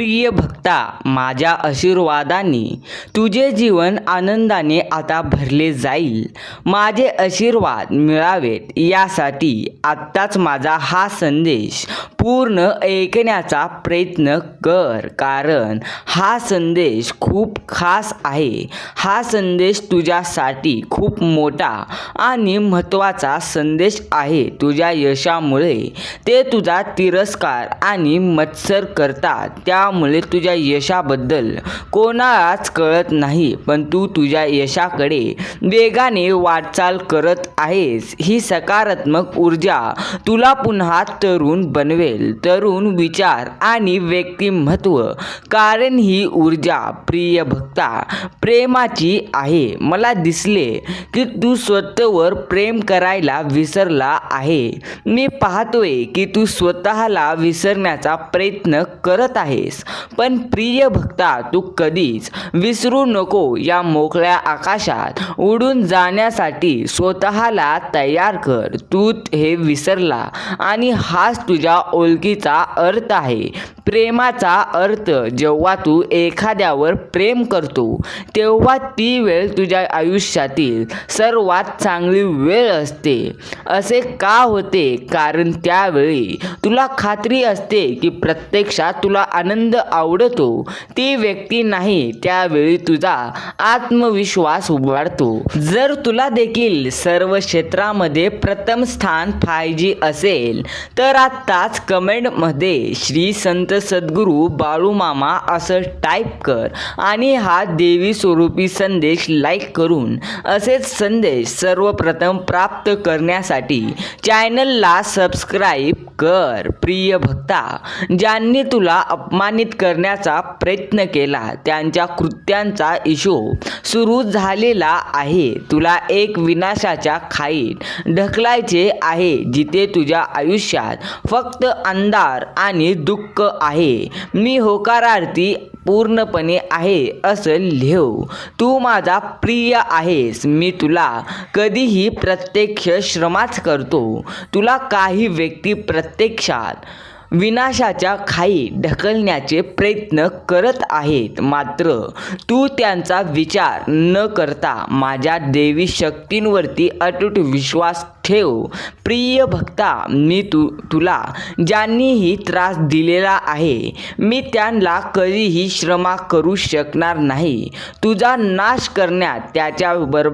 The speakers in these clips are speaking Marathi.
प्रिय भक्ता माझ्या आशीर्वादाने तुझे जीवन आनंदाने आता भरले जाईल. माझे आशीर्वाद मिळावेत यासाठी आत्ताच माझा हा संदेश पूर्ण ऐकण्याचा प्रयत्न कर कारण हा संदेश खूप खास आहे. हा संदेश तुझ्यासाठी खूप मोठा आणि महत्त्वाचा संदेश आहे. तुझ्या यशामुळे ते तुझा तिरस्कार आणि मत्सर करतात. त्यामुळे तुझ्या यशाबद्दल कोणालाच कळत नाही पण तू तुझ्या यशाकडे वेगाने वाटचाल करत आहेस. ही सकारात्मक ऊर्जा तुला पुन्हा तरुण असेल तरुण विचार आणि व्यक्तिमत्व. कारण ही ऊर्जा प्रिय भक्ता प्रेमाची आहे. मला दिसले की तू स्वतःवर प्रेम करायला विसरला आहे. मी पाहतोय की तू स्वतःला विसरण्याचा प्रयत्न करत आहेस. पण प्रिय भक्ता तू कधीच विसरू नको या मोकळ्या आकाशात. उडून जाण्यासाठी स्वतःला तयार कर. तू हे विसरला आणि हाच तुझ्या ओळखीचा अर्थ आहे. प्रेमाचा अर्थ जेव्हा तू एखाद्यावर प्रेम करतो तेव्हा ती वेळ तुझ्या आयुष्यातील सर्वात चांगली वेळ असते. असे का होते? कारण त्यावेळी तुला खात्री असते की प्रत्यक्षात तुला आनंद आवडतो. ती व्यक्ती नाही त्यावेळी तुझा आत्मविश्वास वाढतो जर तुला देखील सर्व क्षेत्रामध्ये प्रथम स्थान पाहिजे असेल तर आत्ताच कमेंटमध्ये श्री संत सद्गुरू बाळूमामा असं टाईप कर आणि हा देवी स्वरूपी संदेश लाईक करून असेच संदेश सर्वप्रथम प्राप्त करण्यासाठी चॅनलला सबस्क्राईब कर प्रिय भक्ता. ज्यांनी तुला अपमानित करण्याचा प्रयत्न केला त्यांच्या कृत्यांचा हिशोब सुरू झालेला आहे. तुला एक विनाशाच्या खाईत ढकलायचे आहे जिथे तुझ्या आयुष्यात फक्त अंधार आणि दुःख आहे. मी होकारार्थी पूर्णपणे आहे असं लिहो. तू माझा प्रिय आहेस. मी तुला कधीही प्रत्यक्ष श्रमाच करतो. तुला काही व्यक्ती प्रत्यक्षात विनाशाच्या खाई ढकलण्याचे प्रयत्न करत आहेत. मात्र तू त्यांचा विचार न करता माझ्या देवी शक्तींवरती अटूट विश्वास ठेव. प्रिय भक्ता मी तु तुला ज्यांनीही त्रास दिलेला आहे मी त्यांना कधीही श्रमा करू शकणार नाही. तुझा नाश करण्यात त्याच्या बर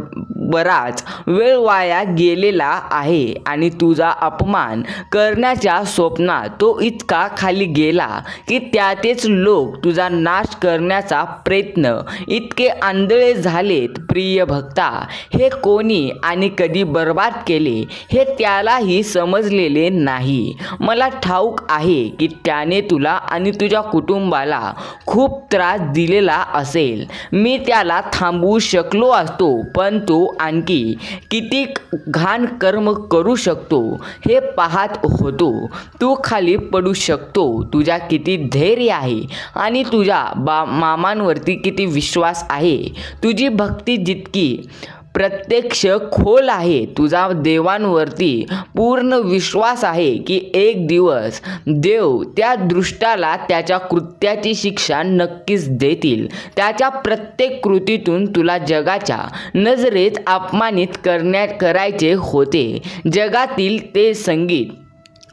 बराच वेळ वाया गेलेला आहे आणि तुझा अपमान करण्याच्या स्वप्नात तो इतका खाली गेला की त्यातेच लोक तुझा नाश करण्याचा प्रयत्न इतके आंधळे झालेत प्रिय भक्ता. हे कोणी आणि कधी बर्बाद केले? हे त्यालाही समजलेले नाही. मला ठाऊक आहे की त्याने तुला आणि तुझ्या कुटुंबाला खूप त्रास दिलेला असेल. मी त्याला थांबवू शकलो असतो पण तो आणखी किती घाण कर्म करू शकतो हे पाहत होतो. तू खाली पडू शकतो. तुझ्या किती धैर्य आहे आणि तुझ्या बा मामांवरती किती विश्वास आहे. तुझी भक्ती जितकी प्रत्यक्ष खोल आहे. तुझा देवांवरती पूर्ण विश्वास आहे की एक दिवस देव त्या दृष्टाला त्याच्या कृत्याची शिक्षा नक्कीच देतील. त्याच्या प्रत्येक कृतीतून तुला जगाच्या नजरेत अपमानित करण्या करायचे होते. जगातील ते संगीत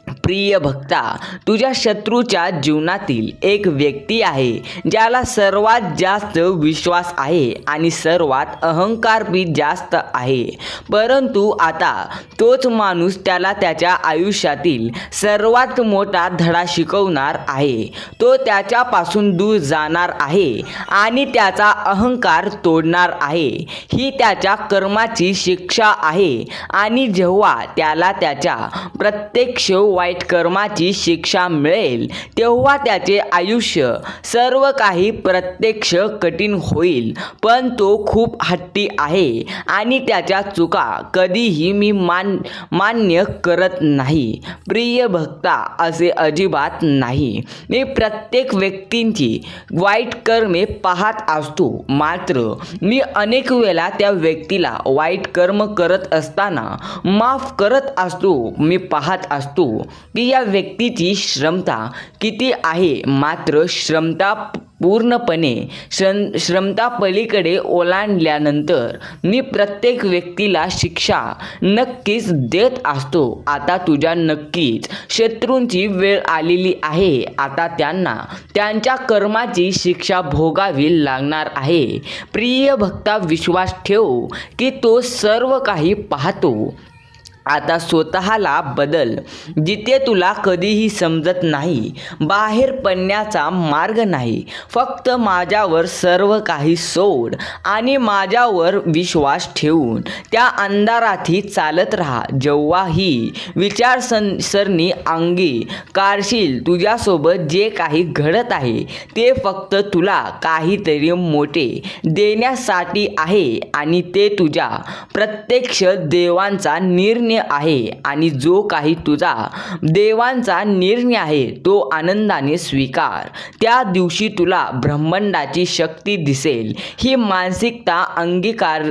प्रिय भक्ता तुझ्या शत्रूच्या जीवनातील एक व्यक्ती आहे ज्याला सर्वात जास्त विश्वास आहे आणि सर्वात अहंकार बी जास्त आहे. परंतु आता तोच माणूस त्याला त्याच्या आयुष्यातील सर्वात मोठा धडा शिकवणार आहे. तो त्याच्यापासून दूर जाणार आहे आणि त्याचा अहंकार तोडणार आहे. ही त्याच्या कर्माची शिक्षा आहे आणि जेव्हा त्याला त्याच्या प्रत्यक्ष वाईट कर्माची शिक्षा मिळेल तेव्हा त्याचे आयुष्य सर्व काही प्रत्यक्ष कठीण होईल. पण तो खूप हट्टी आहे आणि त्याच्या चुका कधीही मी मान मान्य करत नाही. प्रिय भक्ता असे अजिबात नाही. मी प्रत्येक व्यक्तींची वाईट कर्मे पाहत असतो. मात्र मी अनेक वेळा त्या व्यक्तीला वाईट कर्म करत असताना माफ करत असतो मी पाहत असतो. की या व्यक्तीची क्षमता किती आहे? मात्र क्षमता पूर्णपणे श्रम श्रमता पलीकडे ओलांडल्यानंतर मी प्रत्येक व्यक्तीला शिक्षा नक्कीच देत असतो. आता तुझ्या नक्कीच शत्रूंची वेळ आलेली आहे. आता त्यांना त्यांच्या कर्माची शिक्षा भोगावी लागणार आहे. प्रिय भक्ता विश्वास ठेव की तो सर्व काही पाहतो. आता स्वतःला बदल जिथे तुला कधीही समजत नाही बाहेर पडण्याचा मार्ग नाही. फक्त माझ्यावर सर्व काही सोड आणि माझ्यावर विश्वास ठेवून त्या अंधारातही चालत राहा. जेव्हा ही सरणी अंगी कारशील तुझ्यासोबत जे काही घडत आहे ते फक्त तुला काहीतरी मोठे देण्यासाठी आहे आणि ते तुझ्या प्रत्यक्ष देवांचा निर्णय आहे आणि जो काही तुझा देवांचा निर्णय आहे तो आनंदाने स्वीकार. त्या दिवशी तुला ब्रह्मांडाची शक्ती दिसेल. ही मानसिकता अंगीकार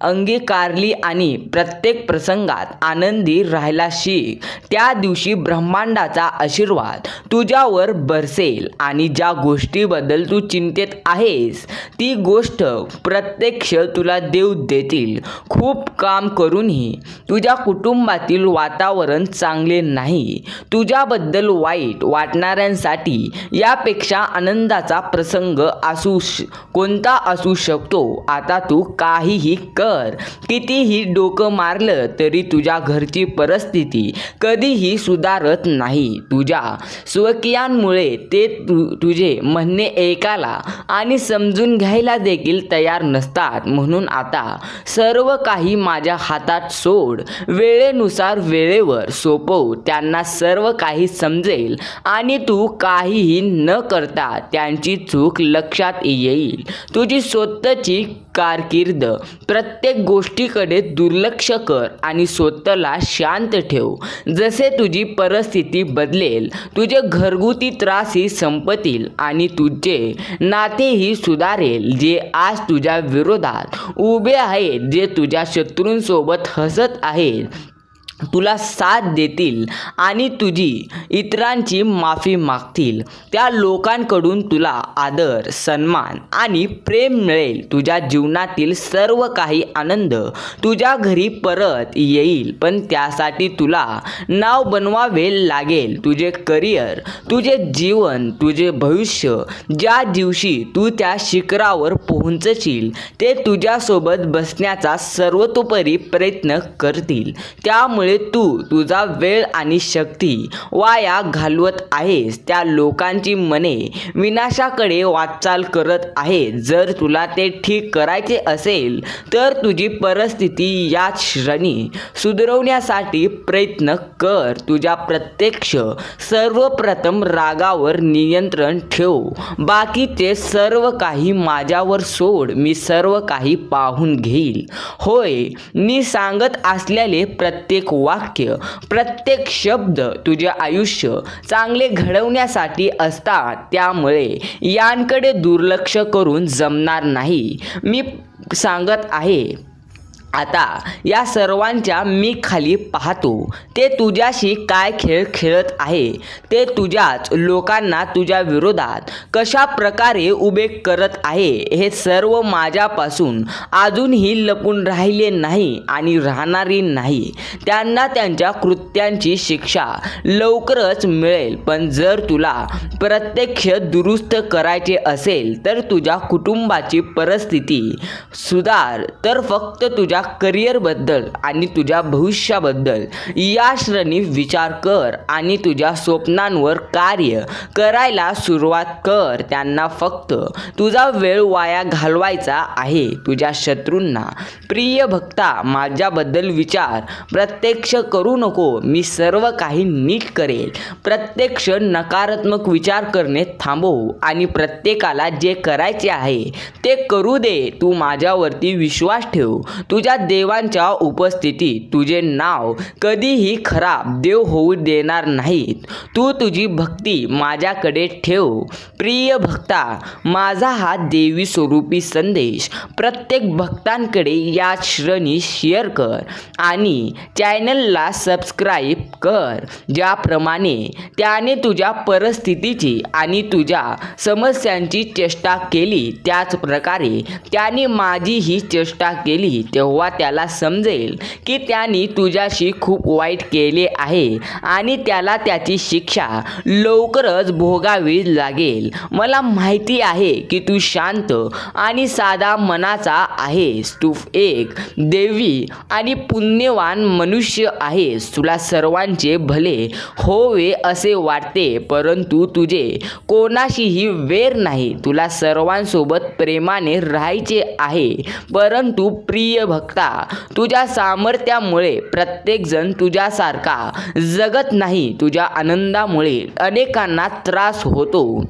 अंगीकारली आणि प्रत्येक प्रसंगात आनंदी राहायला शिक. त्या दिवशी ब्रह्मांडाचा आशीर्वाद तुझ्यावर बरसेल आणि ज्या गोष्टीबद्दल तू चिंतेत आहेस ती गोष्ट प्रत्यक्ष तुला देव देतील. खूप काम करूनही तुझ्या कुटुंब कुटुंबातील वातावरण चांगले नाही. तुझ्याबद्दल वाईट वाटणाऱ्यांसाठी यापेक्षा आनंदाचा प्रसंग असू श कोणता असू शकतो? आता तू काहीही कर. कितीही डोकं मारलं तरी तुझ्या घरची परिस्थिती कधीही सुधारत नाही. तुझ्या स्वकीयांमुळे ते तु तुझे म्हणणे ऐकायला आणि समजून घ्यायला देखील तयार नसतात. म्हणून आता सर्व काही माझ्या हातात सोड. वेळ वेळेनुसार वेळेवर सोपवू त्यांना सर्व काही समजेल आणि तू काहीही न करता त्यांची चूक लक्षात येईल. तुझी स्वतःची कारकीर्द प्रत्येक गोष्टीकडे दुर्लक्ष कर आणि स्वतःला शांत ठेव. जसे तुझी परिस्थिती बदलेल तुझे घरगुती त्रासही संपतील आणि तुझे नातेही सुधारेल जे आज तुझ्या विरोधात उभे आहेत जे तुझ्या शत्रूंसोबत हसत आहेत. तुला साथ देतील आणि तुझी इतरांची माफी मागतील. त्या लोकांकडून तुला आदर सन्मान आणि प्रेम मिळेल. तुझ्या जीवनातील सर्व काही आनंद तुझ्या घरी परत येईल. पण त्यासाठी तुला नाव बनवावे लागेल. तुझे करिअर तुझे जीवन तुझे भविष्य ज्या दिवशी तू त्या शिखरावर पोहोचशील ते तुझ्यासोबत बसण्याचा सर्वतोपरी प्रयत्न करतील. त्यामुळे तू तुझा वेळ आणि शक्ती वाया घालवत आहेस. त्या लोकांची मने विनाशाकडे वाटचाल करत आहे जर तुला ते ठीक करायचे असेल तर तुझी परिस्थिती याच श्रणी सुधरवण्यासाठी प्रयत्न कर. तुझ्या प्रत्यक्ष सर्वप्रथम रागावर नियंत्रण ठेव. बाकीचे सर्व काही माझ्यावर सोड. मी सर्व काही पाहून घेईल. होय मी सांगत असलेले प्रत्येक वाक्य प्रत्येक शब्द तुझे आयुष्य चांगले घडवण्यासाठी असतात. त्यामुळे यांकडे दुर्लक्ष करून जमणार नाही. मी सांगत आहे आता या सर्वांच्या मी खाली पाहतो. ते तुझ्याशी काय खेळ खेळत आहे? ते तुझ्याच लोकांना तुझ्या विरोधात कशा प्रकारे उभे करत आहे? हे सर्व माझ्यापासून अजूनही लपून राहिले नाही आणि राहणारी नाही. त्यांना त्यांच्या कृत्यांची शिक्षा लवकरच मिळेल. पण जर तुला प्रत्यक्ष दुरुस्त करायचे असेल तर तुझ्या कुटुंबाची परिस्थिती सुधार. तर फक्त तुझ्या करिअरबद्दल आणि तुझ्या भविष्याबद्दल या श्रेणी विचार कर आणि तुझ्या स्वप्नांवर कार्य करायला सुरुवात कर. त्यांना फक्त तुझा वेळ वाया घालवायचा आहे. तुझ्या शत्रूंना प्रिय भक्ता माझ्याबद्दल विचार. प्रत्यक्ष करू नको. मी सर्व काही नीट करेल. प्रत्यक्ष नकारात्मक विचार करणे थांबव आणि प्रत्येकाला जे करायचे आहे ते करू दे. तू माझ्यावरती विश्वास ठेव. तुझ्या तुझ्या देवांच्या उपस्थितीत तुझे नाव कधीही खराब देव होऊ देणार नाहीत. तू तुझी भक्ती माझ्याकडे ठेव. प्रिय भक्ता माझा हा देवी स्वरूपी संदेश प्रत्येक भक्तांकडे या श्रेणी शेअर कर आणि चॅनलला सबस्क्राईब कर. ज्याप्रमाणे त्याने तुझ्या परिस्थितीची आणि तुझ्या समस्यांची चेष्टा केली त्याच प्रकारे त्याने माझीही चेष्टा केली तेव्हा त्याला समजेल की त्याने तुझ्याशी खूप वाईट केले आहे आणि त्याला त्याची शिक्षा लवकरच भोगावी लागेल. मला माहिती आहे की तू शांत आणि साधा मनाचा आहेस. तू एक देवी आणि पुण्यवान मनुष्य आहेस. तुला सर्वांचे भले होवे असे वाटते परंतु तुझे कोणाशीही वेर नाही. तुला सर्वांसोबत प्रेमाने राहायचे आहे परंतु प्रिय भक्त तुझ्या सामर्थ्यामुळे प्रत्येकजण तुझ्यासारखा जगत नाही तुझ्या आनंदामुळे अनेकांना त्रास होतो.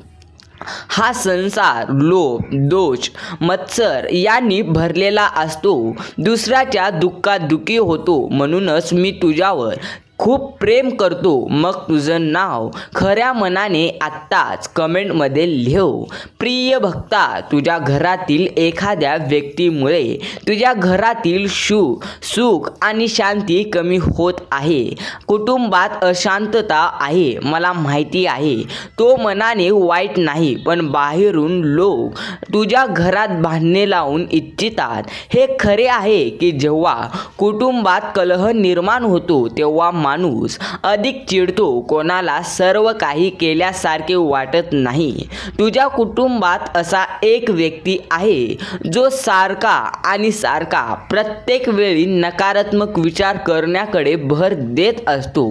हा संसार लोभ दोष मत्सर यांनी भरलेला असतो. दुसऱ्याच्या दुःखात दुःखी होतो म्हणूनच मी तुझ्यावर खूप प्रेम करतो. मग तुझं नाव खऱ्या मनाने आत्ताच कमेंटमध्ये लिहो प्रिय भक्ता तुझ्या घरातील एखाद्या व्यक्तीमुळे तुझ्या घरातील सुख सुख आणि शांती कमी होत आहे. कुटुंबात अशांतता आहे मला माहिती आहे. तो मनाने वाईट नाही पण बाहेरून लोक तुझ्या घरात भांडणे लावून इच्छितात. हे खरे आहे की जेव्हा कुटुंबात कलह निर्माण होतो तेव्हा माणूस अधिक चिडतो कोणाला सर्व काही केल्यासारखे वाटत नाही. तुझ्या कुटुंबात असा एक व्यक्ती आहे जो सारखा आणि सारखा प्रत्येक वेळी नकारात्मक विचार करण्याकडे भर देत असतो.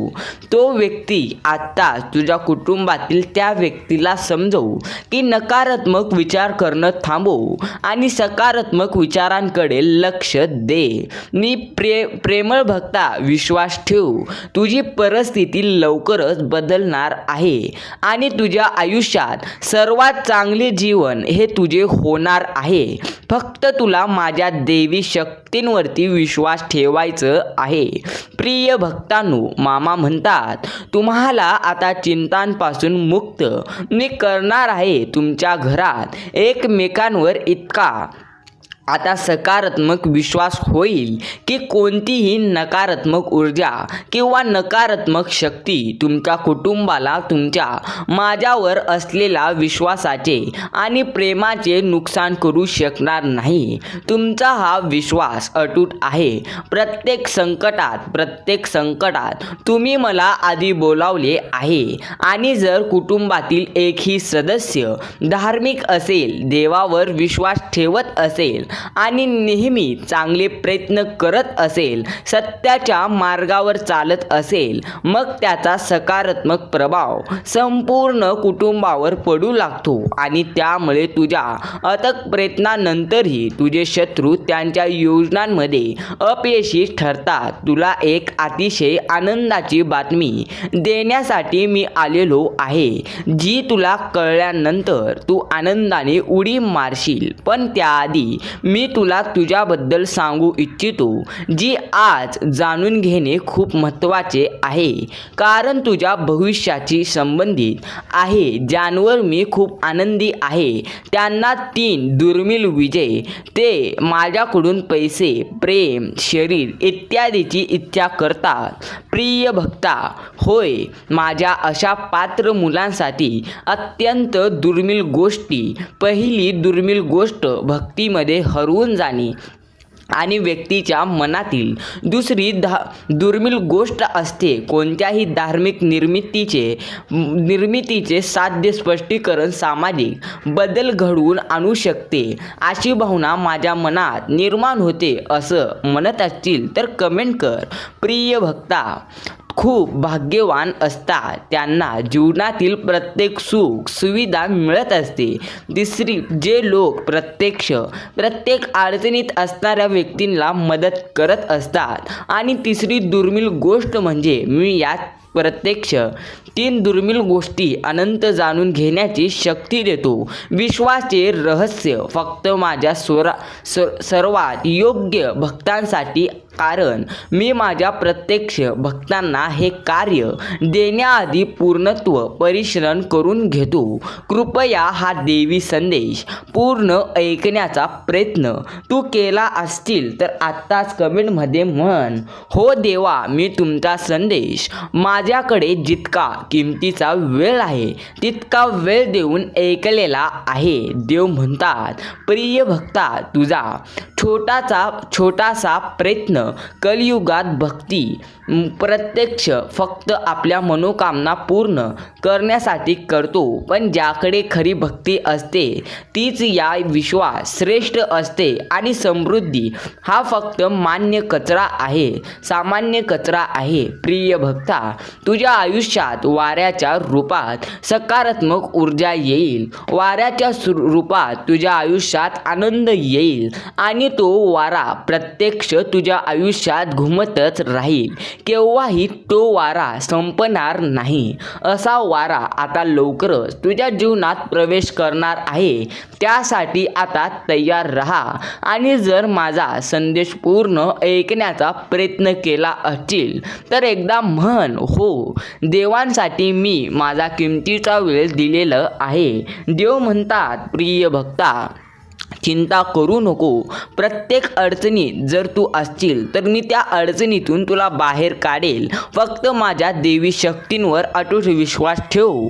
तो व्यक्ती आत्ता तुझ्या कुटुंबातील त्या व्यक्तीला समजव की नकारात्मक विचार करणं थांबव आणि सकारात्मक विचारांकडे लक्ष दे. मी प्रे प्रेमळ भक्ता विश्वास ठेव. तुझी परिस्थिती लवकरच बदलणार आहे आणि तुझ्या आयुष्यात सर्वात चांगले जीवन हे तुझे होणार आहे. फक्त तुला माझ्या देवी शक्तींवरती विश्वास ठेवायचं आहे. प्रिय भक्तांनो मामा म्हणतात तुम्हाला आता चिंतांपासून मुक्त. मी करणार आहे तुमच्या घरात एकमेकांवर इतका. आता सकारात्मक विश्वास होईल की कोणतीही नकारात्मक ऊर्जा किंवा नकारात्मक शक्ती तुमच्या कुटुंबाला तुमच्या माझ्यावर असलेला विश्वासाचे आणि प्रेमाचे नुकसान करू शकणार नाही. तुमचा हा विश्वास अटूट आहे. प्रत्येक संकटात प्रत्येक संकटात तुम्ही मला आधी बोलावले आहे आणि जर कुटुंबातील एकही सदस्य धार्मिक असेल देवावर विश्वास ठेवत असेल आणि नेहमी चांगले प्रयत्न करत असेल सत्याच्या मार्गावर चालत असेल मग त्याचा सकारात्मक प्रभाव संपूर्ण कुटुंबावर पडू लागतो आणि त्यामुळे तुझ्या अथक प्रयत्नानंतरही तुझे शत्रू त्यांच्या योजनांमध्ये अपयशी ठरतात. तुला एक अतिशय आनंदाची बातमी देण्यासाठी मी आलेलो आहे जी तुला कळल्यानंतर तू आनंदाने उडी मारशील. पण त्याआधी मी तुला तुझ्याबद्दल सांगू इच्छितो जी आज जाणून घेणे खूप महत्त्वाचे आहे. कारण तुझ्या भविष्याची संबंधित आहे ज्यांवर मी खूप आनंदी आहे. त्यांना तीन दुर्मिळ विजय ते माझ्याकडून पैसे प्रेम शरीर इत्यादीची इच्छा करतात. प्रिय भक्ता होय माझ्या अशा पात्र मुलांसाठी अत्यंत दुर्मिळ गोष्टी. पहिली दुर्मिळ गोष्ट भक्तीमध्ये हरवून जाणे आणि व्यक्तीच्या मनातील दुसरी धा दुर्मिळ गोष्ट असते कोणत्याही धार्मिक निर्मितीचे निर्मितीचे साध्य स्पष्टीकरण सामाजिक बदल घडवून आणू शकते. अशी भावना माझ्या मनात निर्माण होते असं म्हणत असतील तर कमेंट कर. प्रिय भक्ता खूप भाग्यवान असतात त्यांना जीवनातील प्रत्येक सुख सुविधा मिळत असते. तिसरी जे लोक प्रत्यक्ष प्रत्येक अडचणीत असणाऱ्या व्यक्तींना मदत करत असतात. आणि तिसरी दुर्मिळ गोष्ट म्हणजे मी यात प्रत्यक्ष तीन दुर्मिळ गोष्टी अनंत जाणून घेण्याची शक्ती देतो. विश्वाचे रहस्य फक्त माझ्या स्वरा स सर्वात योग्य भक्तांसाठी कारण मी माझ्या प्रत्यक्ष भक्तांना हे कार्य देण्याआधी पूर्णत्व परिश्रम करून घेतो. कृपया हा देवी संदेश पूर्ण ऐकण्याचा प्रयत्न. तू केला असतील तर आत्ताच कमेंटमध्ये म्हण. हो देवा मी तुमचा संदेश माझ्याकडे जितका किमतीचा वेळ आहे तितका वेळ देऊन ऐकलेला आहे. देव म्हणतात प्रिय भक्ता तुझा छोटाचा छोटासा प्रयत्न कलियुगात भक्ती प्रत्यक्ष फक्त आपल्या मनोकामना पूर्ण करण्यासाठी करतो. पण ज्याकडे खरी भक्ती असते तीच या विश्वास श्रेष्ठ असते आणि समृद्धी. हा फक्त मान्य कचरा आहे सामान्य कचरा आहे. प्रिय भक्ता तुझ्या आयुष्यात वाऱ्याच्या रूपात सकारात्मक ऊर्जा येईल. वाऱ्याच्या रूपात तुझ्या आयुष्यात आनंद येईल आणि तो वारा प्रत्यक्ष तुझ्या आयुष्यात घुमतच राहील. केव्हाही तो वारा संपणार नाही. असा वारा आता लवकरच तुझ्या जीवनात प्रवेश करणार आहे. त्यासाठी आता तयार राहा आणि जर माझा संदेश पूर्ण ऐकण्याचा प्रयत्न केला असतील तर एकदा म्हण हो. देवांसाठी मी माझा किमतीचा वेळ दिलेलं आहे. देव म्हणतात प्रिय भक्ता चिंता करू नको. प्रत्येक अडचणीत जर तू असशील तर मी त्या अडचणीतून तुला बाहेर काढेल. फक्त माझ्या देवी शक्तींवर अटूट विश्वास ठेव.